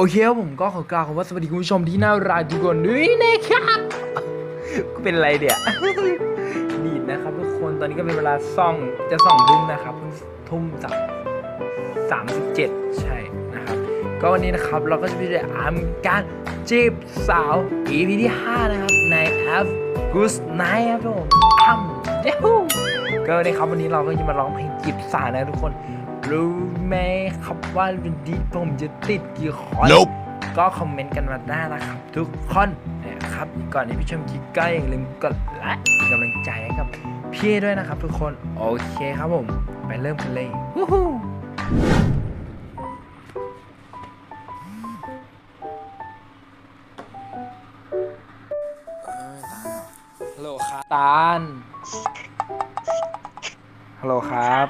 โอเคผมก็ขอกล่าวคำว่าสวัสดีคุณผู้ชมที่น่ารักทุกคนด้วยนะครับก็เป็นไรเดี๋ยดีดนะครับทุกคนตอนนี้ก็เป็นเวลาซ่องจะสองทุ่มนะครับทุ่มจากสามสิบเจ็ดใช่นะครับ ก็วันนี้นะครับเราก็จะไปด้อ่านการจีบสาว EP ที่ 5 นะครับ ในแอป Good Night ครับผมอ้ำเย้ฮูก็วันนี้ครับวันนี้เราก็จะมาร้องเพลงจีบสาวนะทุกคน รู้ไหมครับว่าวันนี้ผมจะติดกี่คน Nope ก็คอมเมนต์กันมาได้นะครับ ทุกคนนะครับก่อนที่พี่ชมคลิปก็อย่าลืมกดไลค์เป็นกำลังใจให้กับพี่ด้วยนะครับ ทุกคนโอเคครับผม ไปเริ่มกันเลยวู้ฮู้ฮัลโหลครับตาลฮัลโหลครับ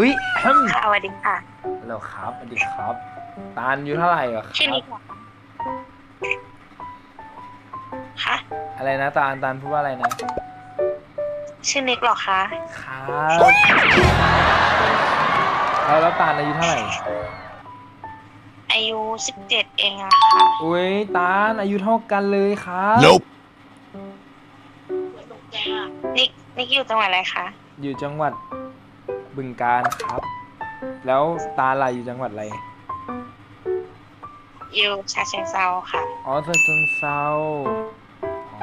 อุ้ยฮัมค่ะสวัสดีค่ะฮัลโหลครับสวัสดีครับ ตาลอยู่เท่าไหร่เหรอคชื่อรันิบกเหรอคะอะไรนะตาลตาลพูดว่าอะไรนะ ชื่อนิกเหรอคะครับแล้วแล้วตาลอายุเท่าไหร่ อายุสิบเจ็ดเองอะค่ะอุ้ยตาลอายุเท่ากันเลยครับ Nope. นิกนิกอยู่จังหวัดอะไรคะอยู่จังหวัด บึงกาฬครับ แล้วตาลล่ะอยู่จังหวัดอะไร อยู่ชาเชิงเซาค่ะ อ๋อเซนเซาอ๋อ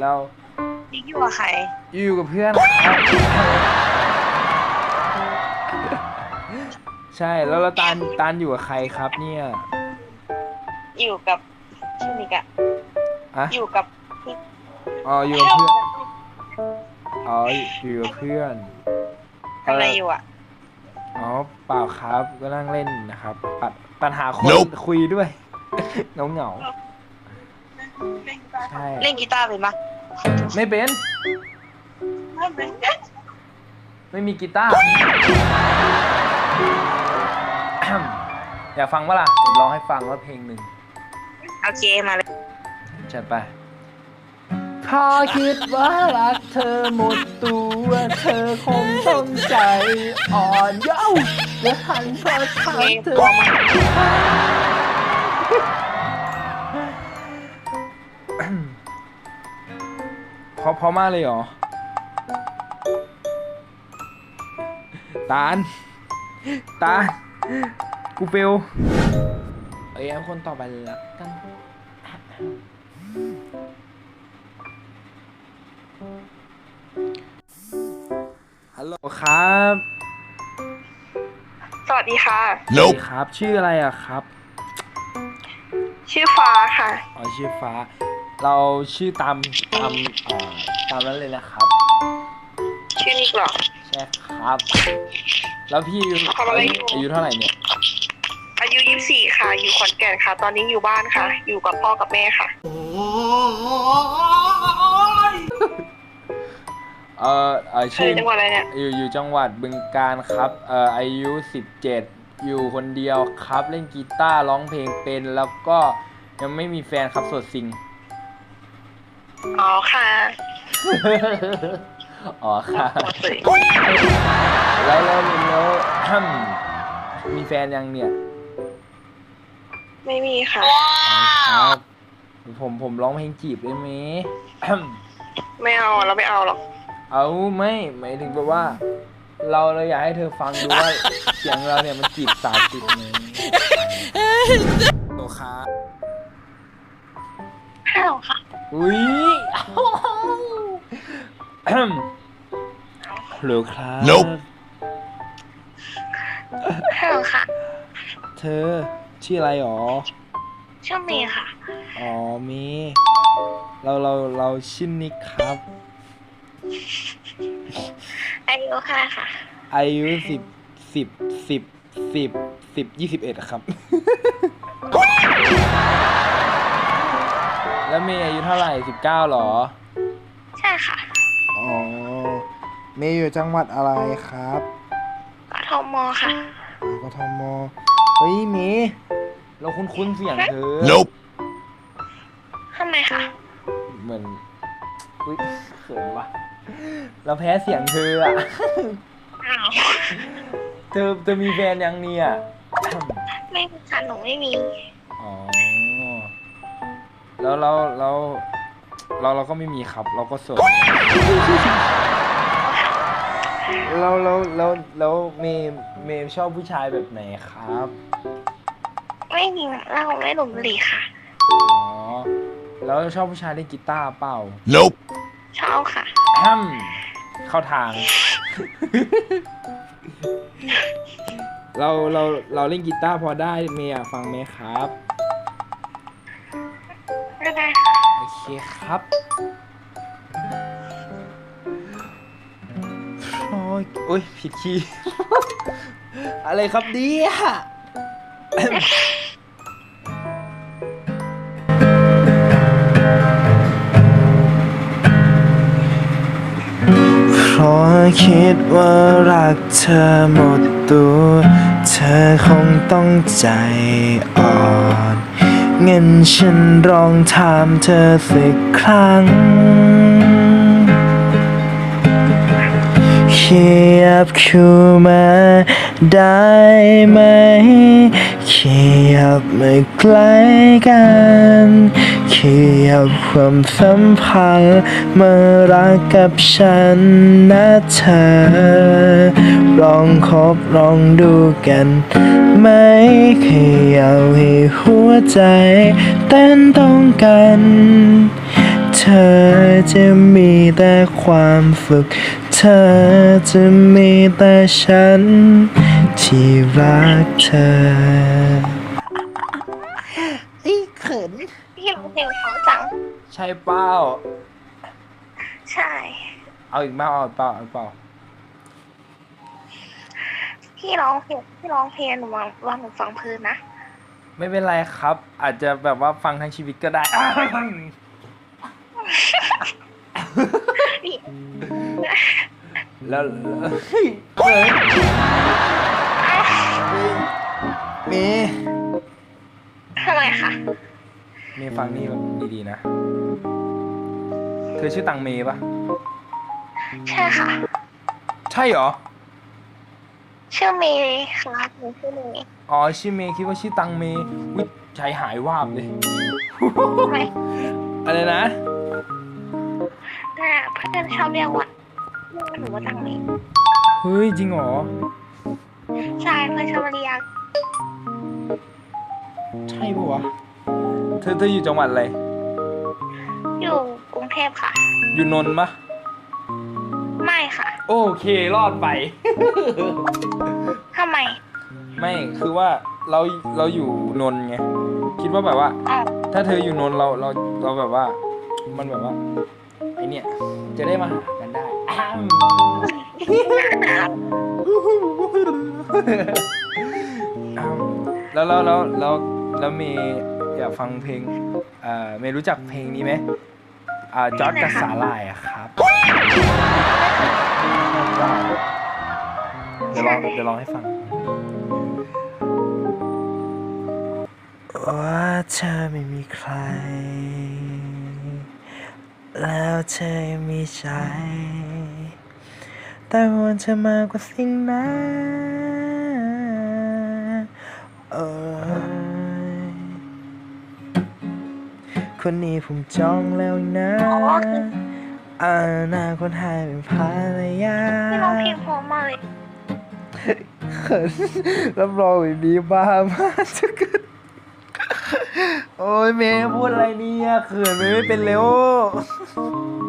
แล้วนิกอยู่กับใคร อยู่กับเพื่อนครับใช่ แล้วแล้วตาลตาลอยู่กับใครครับเนี่ย อยู่กับชื่อนิกอะอะอยู่กับอ๋ออยู่กับเพื่อนอ๋ออยู่กับเพื่อน ทำอะไรอยู่อะอ๋อเปล่าครับก็นั่งเล่นนะครับปัดปัญหาคน Nope คุยด้วย เหงาเหงาๆใช่เล่นกีตาร์เป็นปะไม่เป็น ไม่มีกีตาร์ อยากฟังปะล่ะผมร้องให้ฟังว่าเพลงหนึ่งโอเคมาเลย จัดไป พอคิดว่ารักเธอหมดตัวเธอคงต้องใจอ่อนเย้าและหันเพราะทางเธอพอพอมากเลยเหรอ ตาล ตาล กูเปลวเอ้ยเอาคนต่อไปเลยละกัน ครับ สวัสดีค่ะสวัส Nope. ดีครับ ชื่ออะไรอะครับ ชื่อฟ้าค่ะ อ๋อชื่อฟ้า เราชื่อตามตามเอ่อตามนั้นเลยนะครับ ชื่อนิกเหรอ ใช่ครับ แล้วพี่ทำอะไรอยู่อายุเท่าไหร่เนี่ย อายุยี่สี่ค่ะ อยู่ขอนแก่นค่ะ ตอนนี้อยู่บ้านค่ะ อยู่กับพ่อกับแม่ค่ะ เออเออเธชื่ออจังหวัดอะไรเนี่ย อยู่อยู่จังหวัดบึงกาฬครับเอ่ออายุ 17 อยู่คนเดียวครับ เล่นกีตาร์ร้องเพลงเป็น แล้วก็ยังไม่มีแฟนครับโสดซิง อ๋อค่ะอ๋อค่ะหมดเลยแล้วแล้วแล้วอืมมีแฟนยังเนี่ยไม่มีค่ะอ๋อครับ ผมผมร้องเพลงจีบได้ไหมอืมไม่เอาเราไม่เอาหรอก เอาไม่หมายถึงแบบว่า เราเราอยากให้เธอฟังดูว่าเสียงเราเนี่ยมันจีบสาวติดไหมโอครับไม่เอาค่ะอุ้ยอืมฮัลโหลครับ Nope ไม่เอาค่ะ เธอชื่ออะไรหรอชื่อเมย์ค่ะ อ๋อมีเราเราเราชื่อนิกครับ อายุค่ะค่ะ อายุสิบสิบสิบสิบสิบยี่สิบเอ็ดครับ แล้วเมย์อายุเท่าไหร่สิบเก้าหรอ ใช่ค่ะอ๋อเมย์อยู่จังหวัดอะไรครับกทมค่ะ กทมเฮ้ยเมย์เราคุ้นๆเสียงเธอ Nope. ทำไมคะเหมือน อุ้ยเขินวะเราแพ้เสียงเธออะอ้าวเธอเธอมีแฟนยังเนี่ยไม่มีค่ะหนูไม่มีออ๋อ แล้วแล้วแล้วเราเราก็ไม่มีครับ เราก็โสดเราเราเราแล้วเมย์เมย์ชอบผู้ชายแบบไหนครับ ไม่มีเราไม่หลบหลีค่ะ อ๋อ แล้วชอบผู้ชายเล่นกีตาร์เปล่า Nope. ชอบค่ะแฮมเข้าทาง เราเราเราเล่นกีตาร์พอได้เมย์อยากฟังไหมครับ ก็ได้ค่ะโอเคครับโอ้ยโอ้ยผิดคีย์ อะไรครับเนี่ย คิดว่ารักเธอหมดตัว เธอคงต้องใจอ่อนเงินฉันลองถามเธอสักครั้งขยับคูมา ได้ไหมขยับมาใกล้กันขยับความสัมพันธ์มารักกับฉันนะเธอลองคบลองดูกันไหมขยับให้หัวใจเต้นต้องกัน เธอจะมีแต่ความสุข ธอจะมีแต่ฉัน ที่รักเธอไอ้เขิน พี่ร้องเพลงเพราะจัง ใช่เป้า ใช่ เอาอีกมาเอาอีกเปล่าเอาอีกเปล่าพี่ร้องเพลงพี่ร้องเพลงหนูวางวางหนูฟังเพลินนะ ไม่เป็นไรครับ อาจจะแบบว่าฟังทั้งชีวิตก็ได้นี่ แล้วเฮ้ยเฮ้ยเมย์ทำไมคะเมย์ฟังนี่ดีๆนะ เธอชื่อตังเมย์ปะใช่ค่ะ ใช่เหรอ ชื่อเมย์ค่ะหนูชื่อเมย์อ๋อชื่อเมย์คิดว่าชื่อตังเมย์วิใจหายวาบเลยทำไมอะไรนะแต่เพื่อนชอบเรียกว่าเรีย กว่าหนูว่าตังเมย์เฮ้ยจริงเหรอใช่เพื่อนชอบเรียกใช่ปะวะเธอเธออยู่จังหวัดอะไรอยู่กรุงเทพค่ะ อยู่นนท์ปะไม่ค่ะ โอเครอดไป ทำไมไม่คือว่าเราเราอยู่นนท์ไงคิดว่าแบบว่า อ๋อถ้าเธออยู่นนท์เราเราเราแบบว่า มันแบบว่าไอเนี่ยจะได้มาหา แล้วแล้วแล้วแล้วแล้วเมย์อยากฟังเพลงเอ่อเมย์รู้จักเพลงนี้ไหมอ่าจอร์ดกับสาลายอะครับเดี๋ยวลองเดี๋ยวลองให้ฟัง ว่าเธอไม่มีใคร แล้วเธอยังมีใจ แต่วันเธอมากกว่าสิ่งนั้นโอ้ยคนนี้ผมจองแล้วนะอานาคนหายเป็นภรรยาพี่ร้องเพลงเพราะมากเลยเขินรับรองไม่มีบ้ามากจะเกิดโอ้ยเมย์พูดอะไรเนี่ยเขินเมย์ไม่เป็นเร็วโอ้ย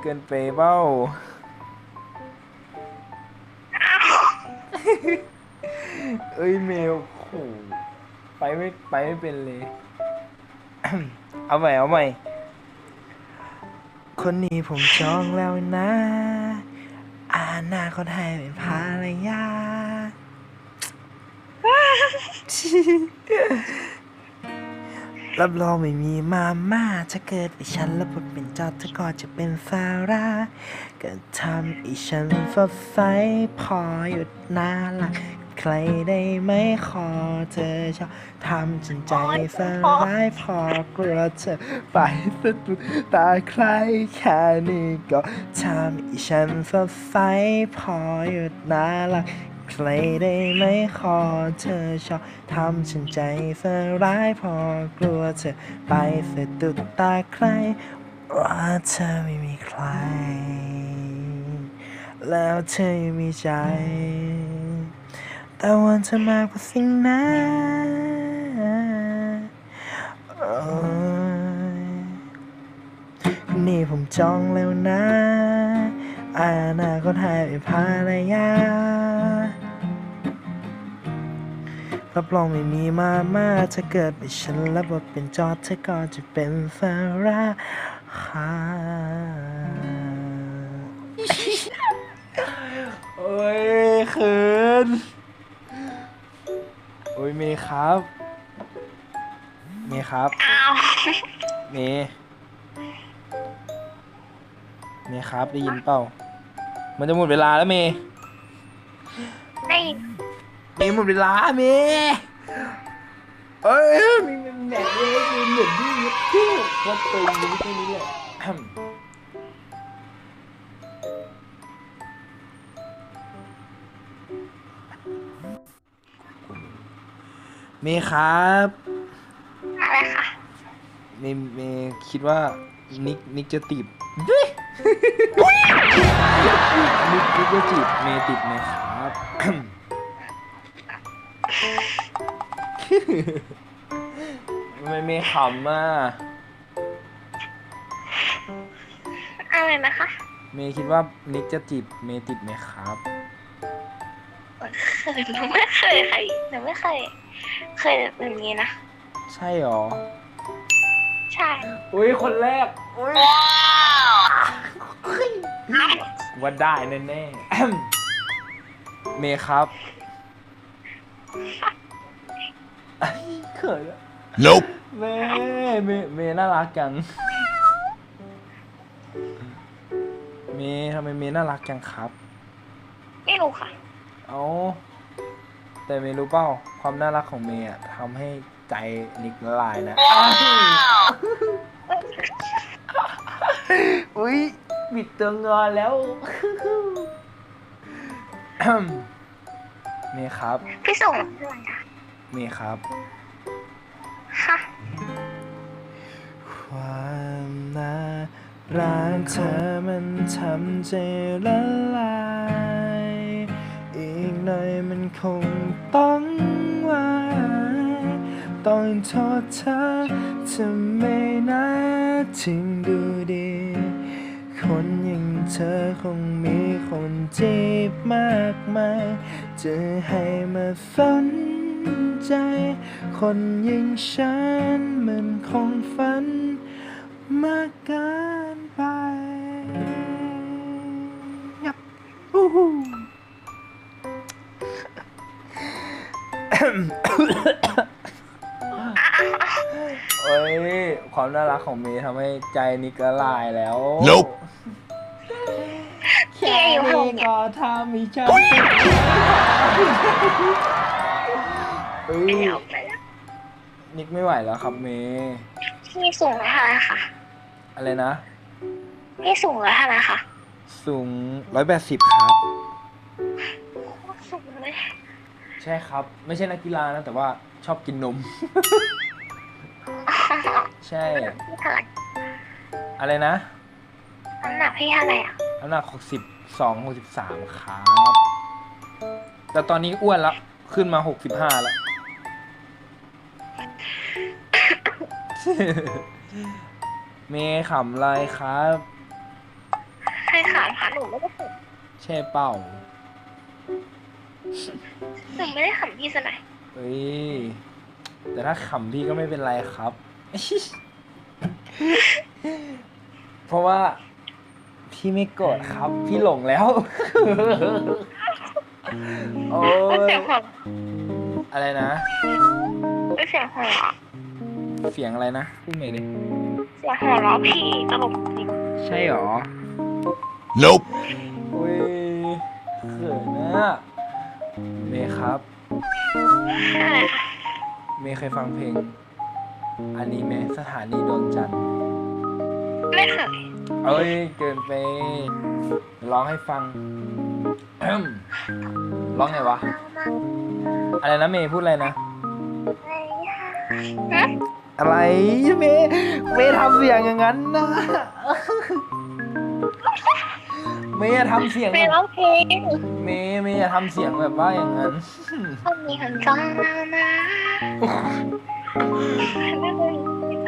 เมย์เกินไปเบ้า เอ้ยเมย์โอ้โหไปไม่ไปไม่เป็นเลย เอาใหม่เอาใหม่ คนนี้ผมจองแล้วนะอาณาคนให้เป็นภรรยา รับรองไม่มีมาม่าถ้าเกิดไอฉันรับบทเป็นจอดเธอก็จะเป็นซาร่าก็ทำไอฉันสดใสพอหยุดน่ารักใครได้ไหมขอเธอชอบทำจนใจสลายพอกลัวเธอไปสะดุดตาใครแค่นี้ก็ทำไอฉันสดใสพอหยุดน่ารัก ใครได้ไหมขอเธอชอบทำฉันใจสลายพอกลัวเธอไปสะดุดตาใคร ว่าเธอไม่มีใคร แล้วเธอยังมีใจ แต่วันเธอมากกว่าสิ่งนั้นโอ้ยนี่ผมจองแล้วนะอนาคตหายไปภรรยา รับรองไม่มีมาม่าถ้าเกิดเป็นฉันแล้วบทเป็นจอดเธอก็จะเป็นสาระค่ะโอ้ยเขินโอ้ยเมย์ครับ เมย์ครับอ้าวเมย์เมย์ครับได้ยินเปล่า มันจะหมดเวลาแล้วเมย์ได้ เมย์หมดเวลาเมย์เอ้ยมีมันแหนกเลยมีเหมือนที่ยึดที่วัดตึงอยู่ที่นี้เลยเมย์ครับอะไรคะเมย์เมย์คิดว่านิกนิกจะติดนิกนิกจะจีบเมย์ติดไหม ไมเมย์ขำอะอะไรนะคะ เมย์คิดว่านิกจะจีบเมย์ติดไหมครับเคยหนูไม่เคยใครหนูไม่เคย เคยแบบนี้นะ ใช่หรอ ใช่ อุ้ยคนแรก อุ้ยว่าได้แน่ๆเมย์ครับ เขินอะ Nope. เมย์เมย์เมย์น่ารักจัง เมย์ทำไมเมย์น่ารักจังครับ ไม่รู้ค่ะ เอาแต่เมย์รู้เปล่าความน่ารักของเมย์อะทำให้ใจนิกละลายนะ อุ้ยบิดตัวงอนแล้ว เมย์ครับ พี่ส่งอะไรอะเมย์ครับ ความน่ารักเธอมันทำใจละลาย อีกหน่อยมันคงต้องวายต้องโทษเธอทำไม่นะถึงดูดี คนอย่างเธอคงมีคนจีบมากมาย จะให้มาสนใจ คนอย่างฉันมันคงฝัน มากเกินไปยับอู้หูโอ้ย ความน่ารักของเมย์ทำให้ใจนิกละลายแล้ว Nope แค่นี้ก็ทำให้ฉันเอ้ยเดี๋ยวไปแล้วนิกไม่ไหวแล้วครับเมย์พี่สูงเท่าไหร่คะ อะไรนะพี่สูงเท่าไหร่คะสูงร้อยแปดสิบครับสูงเลยใช่ครับ ไม่ใช่นักกีฬานะแต่ว่าชอบกินนม ใช่ พี่เท่าไหร่อะไรนะน้ำหนักพี่เท่าไหร่อะน้ำหนักหกสิบสองหกสิบสามครับ แต่ตอนนี้อ้วนแล้วขึ้นมาหกสิบห้าแล้ว เมย์ขำอะไรครับ ใครขำคะหนูไม่ได้ขใช่เปล่าำหนูไม่ได้ขำพี่สกหนอยเอ้ย แต่ถ้าขำพี่ก็ไม่เป็นไรครับ เพราะว่าพี่ไม่โกรธครับ พี่หลงแล้ว โอ้ไม่ยเสียงหัวอะไรนะไม่เสียงหัวเราะเสียงอะไรนะพูดใหม่ดิ เสียงหัวเราะพี่ตลกจริงใช่หรอ Nope. อุ้ยเขินนะเมย์ครับ อะไรคะเมย์เคยฟังเพลง อันนี้ไหมสถานีดวงจันทร์ไม่เคยเอ้ย เกินไปร้องให้ฟังอืมร้องไงวะ อะไรนะเมย์พูดอะไรนะ อะไรเมย์เมย์ทำเสียงอย่างนั้นนะเมย์อย่าทำเสียงเมย์ร้องเพลงเมย์เมย์อย่าทำเสียงแบบว่าอย่างนั้นต้องมีคนจ้องเรานะ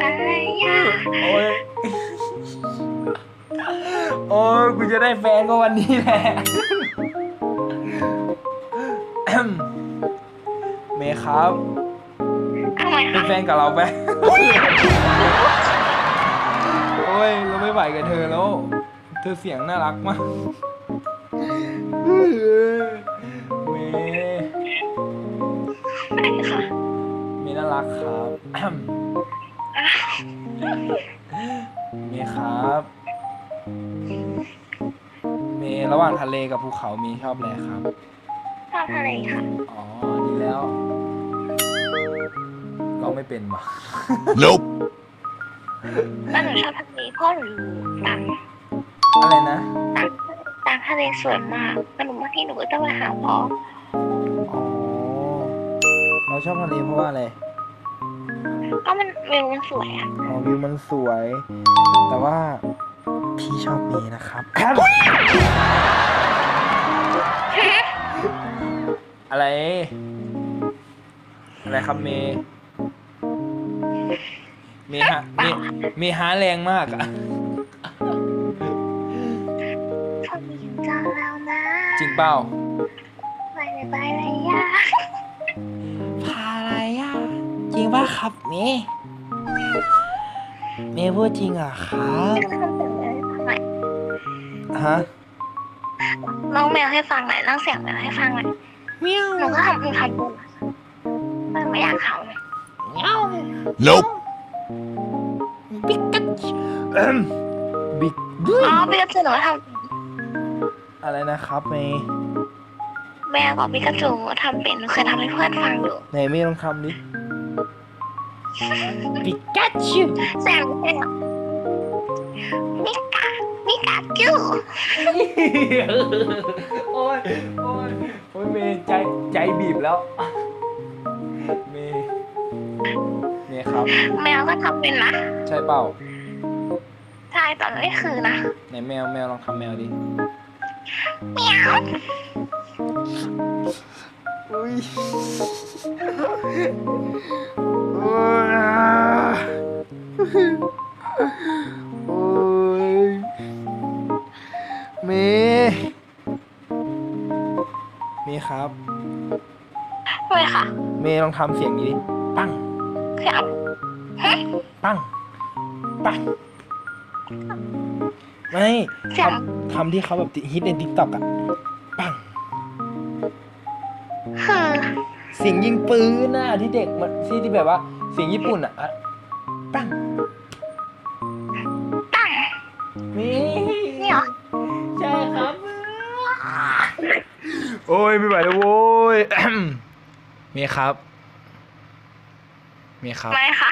อะไรอะโอ้ยโอ้ยกูจะได้แฟนก็วันนี้แหละเมย์ครับ ทำไมเป็คะนแฟนกับเราไหมโอ้ย เราไม่ไหวกับเธอแล้ว เธอเสียงน่ารักมากเมย์ไม่ค่ะเมย์น่ารักครับ เมย์ครับ เมย์ระหว่างทะเลกับภูเขาเมย์ชอบอะไรครับ ชอบทะเลค่ะ อ๋อดีแล้ว เราไม่เป็นว่ะ Nope. แล้วหนูชอบทะเลเพราะหนูอยู่ต่างอะไรนะต่างต่างทะเลสวยมากแล้วหนูบางทีหนูก็ต้องไปหาพ่ออ๋อ เราชอบทะเลเพราะว่าอะไร ก็มันวิวมันสวยอะอ๋อวิวมันสวย แต่ว่าพี่ชอบเมย์นะครับอะไร อะไรครับเมย์เมย์ฮะเมย์เมย์หาแรงมากอะเขามีคนจ้องเรานะจริงเปล่าไปเลยไปเลยย่าพาอะไรอะจริงป่ะครับเมย์เมย์พูดจริงอะครับทำเสียงให้ฟังหน่อยฮะน้องแมวให้ฟังหน่อยน้องเสียงแมวให้ฟังหน่อยเมียวหนูก็ทำคือทำบุญแต่ไม่อยากเขาเลยเมียว Nope. บิ๊กกัดเอิ่มบิ๊กด้วยอ๋อปิกาจูหนูก็ทอะไรนะครับเมย์ำแมวกับปิกาจูทำเป็นหนูเคยทำให้เพื่อนฟังอยู่ไหนเมย์ลองทำดิปิกัจูแซงแซงมิกามิกาจูโอ้ยโอ้ยโอ้ยเมย์ใจใจบีบแล้วเมย์เมย์ครับ แมวก็ทำเป็นนะ ใช่เปล่า ใช่ตอนนี้คือนะไหนแมวแมวลองทำแมวดิเมียวอุ้ยโอ้ยโอ้ยเมย์เมย์ครับด้วยค่ะ เมย์ลองทำเสียงนี้ดิ ปังเสียงปังปัง ไม่เสียงทำทำที่เขาแบบฮิตในทิกตอกอะปังคือเสียงยิงปืนน่ะที่เด็กมันที่ที่แบบว่าเสียงญี่ปุ่นอะอะปังตั้งมีนี่เหรอใช่ครับ โอ้ยไม่ไหวแล้วโว้ย เมย์ครับ เมย์ครับ ไม่ค่ะ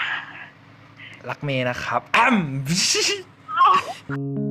รักเมย์นะครับอ้ำ フッ。